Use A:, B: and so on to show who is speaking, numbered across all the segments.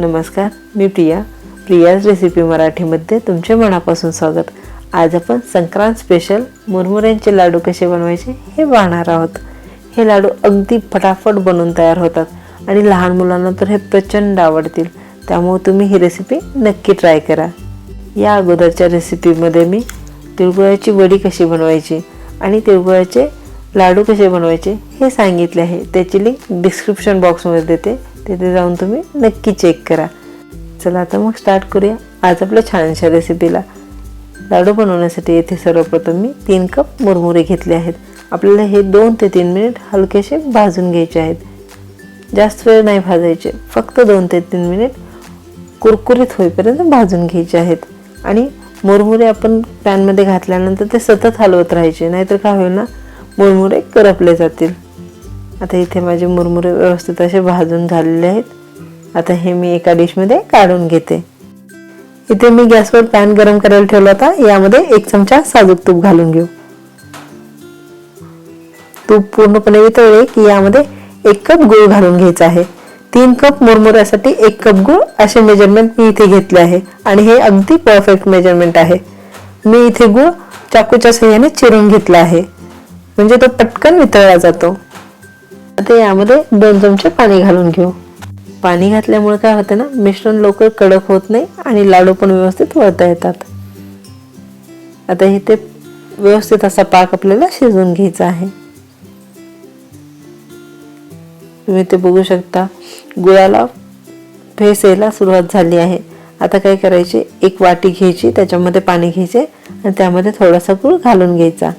A: नमस्कार मी प्रिया. प्रियाज रेसिपी मराठीमध्ये तुमचे मनापासून स्वागत. आज आपण संक्रांत स्पेशल मुरमुऱ्यांचे लाडू कसे बनवायचे हे पाहणार आहोत. हे लाडू अगदी फटाफट बनवून तयार होतात आणि लहान मुलांना तर हे प्रचंड आवडतील. त्यामुळे तुम्ही ही रेसिपी नक्की ट्राय करा. या अगोदरच्या रेसिपीमध्ये मी तिळगुळाची वडी कशी बनवायची आणि तिळगुळाचे लाडू कसे बनवायचे हे सांगितले आहे. त्याची लिंक डिस्क्रिप्शन बॉक्समध्ये देते. तिथे जाऊन तुम्ही नक्की चेक करा. चला आता मग स्टार्ट करूया आज आपल्या छानशा रेसिपीला लाडू बनवण्यासाठी येथे सर्वप्रथम मी तीन कप मुरमुरे घेतले आहेत. आपल्याला हे दोन ते तीन मिनिट हलकेसे भाजून घ्यायचे आहेत. जास्त वेळ नाही भाजायचे फक्त दोन ते तीन मिनिट कुरकुरीत होईपर्यंत भाजून घ्यायचे आहेत. आणि मुरमुरे आपण पॅनमध्ये घातल्यानंतर ते सतत हलवत राहायचे नाहीतर काय होईल ना मुरमुरे करपले जातील. आता इथे माझे मुरमुरे व्यवस्थित असे भाजून झालेले आहेत. आता हे मी एका डिशमध्ये काढून घेते. इथे मी गॅसवर पॅन गरम करायला ठेवला होता. यामध्ये एक चमचा साजूक तूप घालून घेऊ. तूप पूर्णपणे वितळले की यामध्ये एक कप गूळ घालून घ्यायचा आहे. तीन कप मुरमुऱ्यासाठी एक कप गूळ असे मेजरमेंट मी इथे घेतले आहे. आणि हे अगदी परफेक्ट मेजरमेंट आहे. मी इथे गूळ चाकूच्या सहाय्याने चिरून घेतला आहे. म्हणजे तो पटकन वितळला जातो. आता यामध्ये दोन चमचे पाणी घालून घेऊ. पाणी घातल्यामुळे काय होतं ना मिश्रण लवकर कडक होत नाही आणि लाडू पण व्यवस्थित वळता येतात. आता इथे व्यवस्थित असा पाक आपल्याला शिजवून घ्यायचा आहे. तुम्ही ते बघू शकता गुळाला फेस यायला सुरुवात झाली आहे. आता काय करायचे एक वाटी घ्यायची त्याच्यामध्ये पाणी घ्यायचे आणि त्यामध्ये थोडासा गुळ घालून घ्यायचा.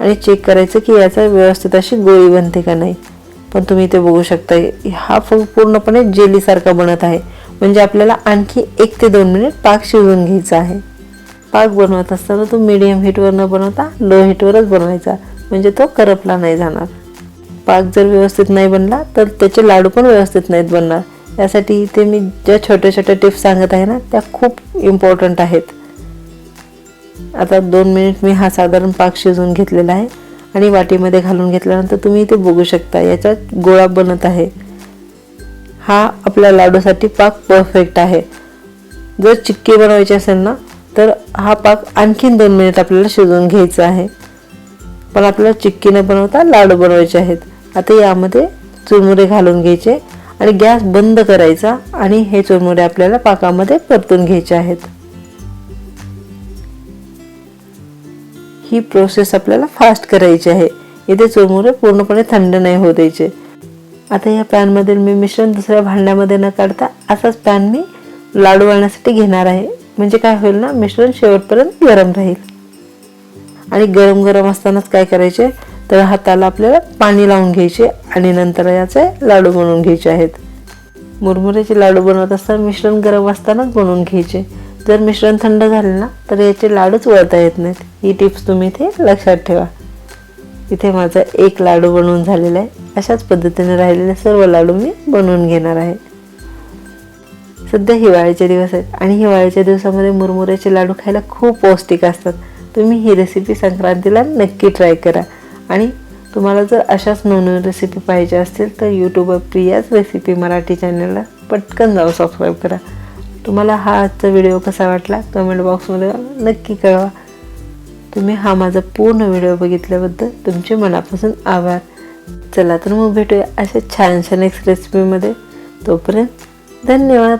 A: आणि चेक करायचं की याचा व्यवस्थित अशी गोळी बनते का नाही. पण तुम्ही ते बघू शकता हा फ- पूर्णपणे जेलीसारखा बनत आहे. म्हणजे आपल्याला आणखी एक ते दोन मिनिट पाक शिजवून घ्यायचा आहे. पाक बनवत असताना तो मिडियम हीटवर न बनवता लो हीटवरच बनवायचा. म्हणजे तो करपला नाही जाणार. पाक जर व्यवस्थित नाही बनला तर त्याचे लाडू पण व्यवस्थित नाहीत बनणार. यासाठी इथे मी ज्या छोट्या छोट्या टिप्स सांगत आहे ना त्या खूप इम्पॉर्टंट आहेत. आता दोन मिनिट मी हा साधारण पाक शिजवून घेतलेला आहे आणि वाटीमध्ये घालून घेतल्यानंतर तुम्ही इथे बघू शकता याच्यात गोळा बनत आहे. हा आपल्या लाडूसाठी पाक परफेक्ट आहे. जर चिक्की बनवायची असेल ना तर हा पाक आणखीन दोन मिनिट आपल्याला शिजवून घ्यायचा आहे. पण आपल्याला चिक्की न बनवता लाडू बनवायचे आहेत. आता यामध्ये चुरमुरे घालून घ्यायचे आणि गॅस बंद करायचा आणि हे चुरमुरे आपल्याला पाकामध्ये परतून घ्यायचे आहेत. ही प्रोसेस आपल्याला फास्ट करायची आहे. इथे चुरमुरे पूर्णपणे थंड नाही होऊ द्यायचे. आता या पॅनमधील मी मिश्रण दुसऱ्या भांड्यामध्ये न काढता असाच पॅन मी लाडू वळण्यासाठी घेणार आहे. म्हणजे काय होईल ना मिश्रण शेवटपर्यंत गरम राहील. आणि गरम गरम असतानाच काय करायचे? तर हाताला आपल्याला पाणी लावून घ्यायचे आणि नंतर याचे लाडू बनवून घ्यायचे आहेत. मुरमुऱ्याचे लाडू बनवत असताना मिश्रण गरम असतानाच बनवून घ्यायचे. जर मिश्रण थंड झाले ना तर याचे लाडूच वळता येत नाहीत. ही टिप्स तुम्ही इथे लक्षात ठेवा. इथे माझा एक लाडू बनवून झालेला आहे. अशाच पद्धतीने राहिलेले सर्व लाडू मी बनवून घेणार आहे. सध्या हिवाळ्याचे दिवस आहेत आणि हिवाळ्याच्या दिवसामध्ये मुरमुऱ्याचे लाडू खायला खूप पौष्टिक असतात. तुम्ही ही रेसिपी संक्रांतीला नक्की ट्राय करा. आणि तुम्हाला जर अशाच नवनवीन रेसिपी पाहिजे असतील तर यूट्यूबवर प्रियाच रेसिपी मराठी चॅनलला पटकन जाऊन सबस्क्राईब करा. तुम्हाला हा आजचा व्हिडिओ कसा वाटला कमेंट बॉक्समध्ये नक्की कळवा. तुम्ही हा माझा पूर्ण व्हिडिओ बघितल्याबद्दल तुमचे मनापासून आभार. चला तर मग भेटूया अशा छानशा नेक्स्ट रेसिपीमध्ये तोपर्यंत धन्यवाद.